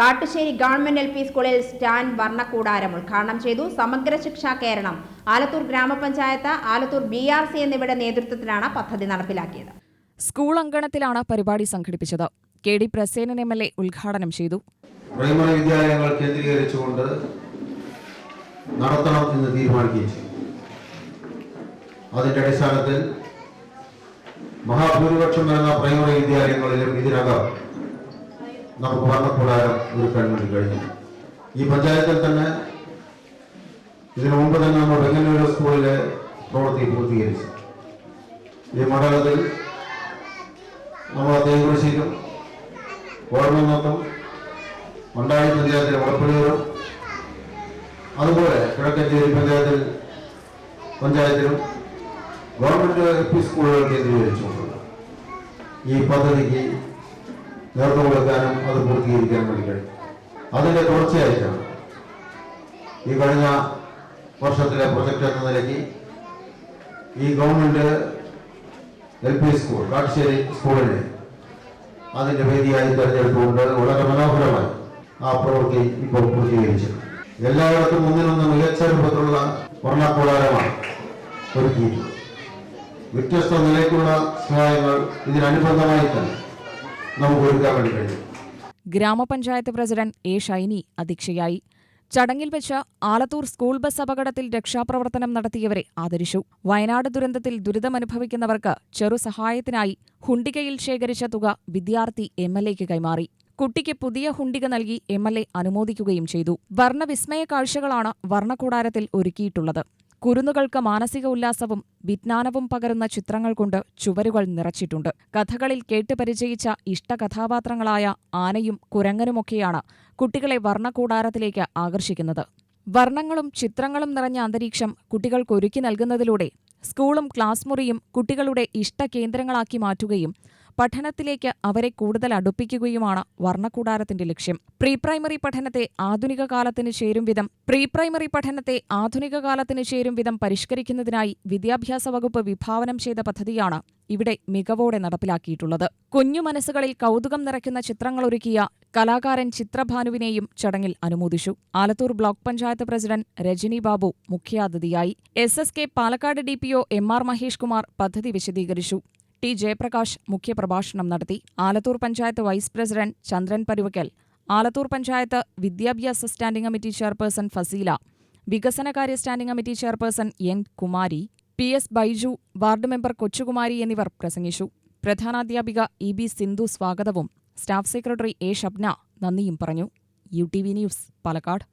Kattussery government L P സ്കൂളിൽ stand വർണക്കൂടാരം ഉദ്ഘാടനം ചെയ്തു. സമഗ്ര ശിക്ഷാ കേരളം ആലത്തൂർ ഗ്രാമപഞ്ചായത്ത് ആലത്തൂർ ബി ആർ സി എന്നിവയുടെ നേതൃത്വത്തിലാണ് പദ്ധതി നടപ്പിലാക്കിയത്. സ്കൂൾ അങ്കണത്തിലാണ് പരിപാടി സംഘടിപ്പിച്ചത്. K D Prasenan M L A ഉദ്ഘാടനം ചെയ്തു. പ്രൈമറി വിദ്യാലയങ്ങൾ കേന്ദ്രീകരിച്ചുകൊണ്ട് നടത്തണം എന്ന് തീരുമാനിക്കുകയും ചെയ്തു. അതിന്റെ അടിസ്ഥാനത്തിൽ മഹാഭൂരിപക്ഷം വരുന്ന പ്രൈമറി വിദ്യാലയങ്ങളിലും ഇതിനകം നമുക്ക് വർണക്കൂടാരം ഒരുക്കാൻ വേണ്ടി കഴിഞ്ഞു. ഈ പഞ്ചായത്തിൽ തന്നെ ഇതിനു മുമ്പ് തന്നെ നമ്മൾ വെങ്ങന്നൂർ സ്കൂളിലെ പ്രവൃത്തി പൂർത്തീകരിച്ചു. ഈ മണ്ഡലത്തിൽ നമ്മൾ തേങ്കുറിശ്ശിയിലും ഓർമ്മനോത്തും മണ്ടായി പഞ്ചായത്തിലെ ഉടപ്പള്ളിയൂരും അതുപോലെ കിഴക്കഞ്ചേരി പഞ്ചായത്തിൽ പഞ്ചായത്തിലും ഗവൺമെന്റ് എൽ പി സ്കൂളുകൾ കേന്ദ്രീകരിച്ചുകൊണ്ടുള്ള ഈ പദ്ധതിക്ക് നേതൃത്വം കൊടുക്കാനും അത് പൂർത്തീകരിക്കാനും വേണ്ടി കഴിയും അതിന്റെ തുടർച്ചയായിട്ടാണ് ഈ കഴിഞ്ഞ വർഷത്തിലെ പ്രൊജക്ട് എന്ന നിലയ്ക്ക് ഈ government L P school Kattussery സ്കൂളിനെ അതിന്റെ വേദിയായി തെരഞ്ഞെടുത്തുകൊണ്ട് വളരെ മനോഹരമായി ആ പ്രവൃത്തി ഇപ്പോൾ പൂർത്തീകരിച്ചു. മുന്നിൽ മുന്നിലൊന്ന് മികച്ച രൂപത്തിലുള്ള വർണക്കൂടാരമാണ് ഒരുക്കിയിരുന്നത് വ്യത്യസ്ത നിലയ്ക്കുള്ള സഹായങ്ങൾ ഇതിനനുബന്ധമായി തന്നെ നമുക്ക് ഒരുക്കാൻ വേണ്ടി ഗ്രാമപഞ്ചായത്ത് പ്രസിഡന്റ് എ ഷൈനി അധ്യക്ഷയായി. ചടങ്ങിൽ വെച്ച് ആലത്തൂർ സ്കൂൾ ബസ് അപകടത്തിൽ രക്ഷാപ്രവർത്തനം നടത്തിയവരെ ആദരിച്ചു. വയനാട് ദുരന്തത്തിൽ ദുരിതമനുഭവിക്കുന്നവർക്ക് ചെറു സഹായത്തിനായി ഹുണ്ടികയിൽ ശേഖരിച്ച തുക വിദ്യാർത്ഥി എം എൽ എക്ക് കൈമാറി. കുട്ടിക്ക് പുതിയ ഹുണ്ടിക നൽകി എം എൽ എ അനുമോദിക്കുകയും ചെയ്തു. വർണവിസ്മയ കാഴ്ചകളാണ് വർണകൂടാരത്തിൽ ഒരുക്കിയിട്ടുള്ളത്. കുരുന്നുകൾക്ക് മാനസിക ഉല്ലാസവും വിജ്ഞാനവും പകരുന്ന ചിത്രങ്ങൾ കൊണ്ട് ചുവരുകൾ നിറച്ചിട്ടുണ്ട്. കഥകളിൽ കേട്ട് പരിചയിച്ച ഇഷ്ടകഥാപാത്രങ്ങളായ ആനയും കുരങ്ങനുമൊക്കെയാണ് കുട്ടികളെ വർണകൂടാരത്തിലേക്ക് ആകർഷിക്കുന്നത്. വർണങ്ങളും ചിത്രങ്ങളും നിറഞ്ഞ അന്തരീക്ഷം കുട്ടികൾക്കൊരുക്കി നൽകുന്നതിലൂടെ സ്കൂളും ക്ലാസ് മുറിയും കുട്ടികളുടെ ഇഷ്ടകേന്ദ്രങ്ങളാക്കി മാറ്റുകയും പഠനത്തിലേക്ക് അവരെ കൂടുതൽ അടുപ്പിക്കുകയുമാണ് വർണകൂടാരത്തിന്റെ ലക്ഷ്യം. പ്രീ പ്രൈമറി പഠനത്തെ ആധുനിക കാലത്തിന് ചേരും വിധം പ്രീ പ്രൈമറി പഠനത്തെ ആധുനിക കാലത്തിന് ചേരും വിധം പരിഷ്കരിക്കുന്നതിനായി വിദ്യാഭ്യാസ വകുപ്പ് വിഭാവനം ചെയ്ത പദ്ധതിയാണ് ഇവിടെ മികവോടെ നടപ്പിലാക്കിയിട്ടുള്ളത്. കുഞ്ഞു മനസ്സുകളിൽ കൗതുകം നിറയ്ക്കുന്ന ചിത്രങ്ങളൊരുക്കിയ കലാകാരൻ ചിത്രഭാനുവിനെയും ചടങ്ങിൽ അനുമോദിച്ചു. ആലത്തൂർ ബ്ലോക്ക് പഞ്ചായത്ത് പ്രസിഡന്റ് രജനി ബാബു മുഖ്യാതിഥിയായി. S S K Palakkad D P O M R Mahesh Kumar പദ്ധതി വിശദീകരിച്ചു. ടി ജയപ്രകാശ് മുഖ്യപ്രഭാഷണം നടത്തി. Alathur panchayat vice president Chandran Paruvakkal. Alathur panchayat വിദ്യാഭ്യാസ സ്റ്റാൻഡിംഗ് കമ്മിറ്റി ചെയർപേഴ്സൺ ഫസീല. വികസനകാര്യ standing committee chairperson N Kumari. P S Baiju ward member Kochukumari എന്നിവർ പ്രസംഗിച്ചു. പ്രധാനാധ്യാപിക E B Sindhu സ്വാഗതവും. Staff secretary A Shabna നന്ദിയും പറഞ്ഞു. U T V news Palakkad.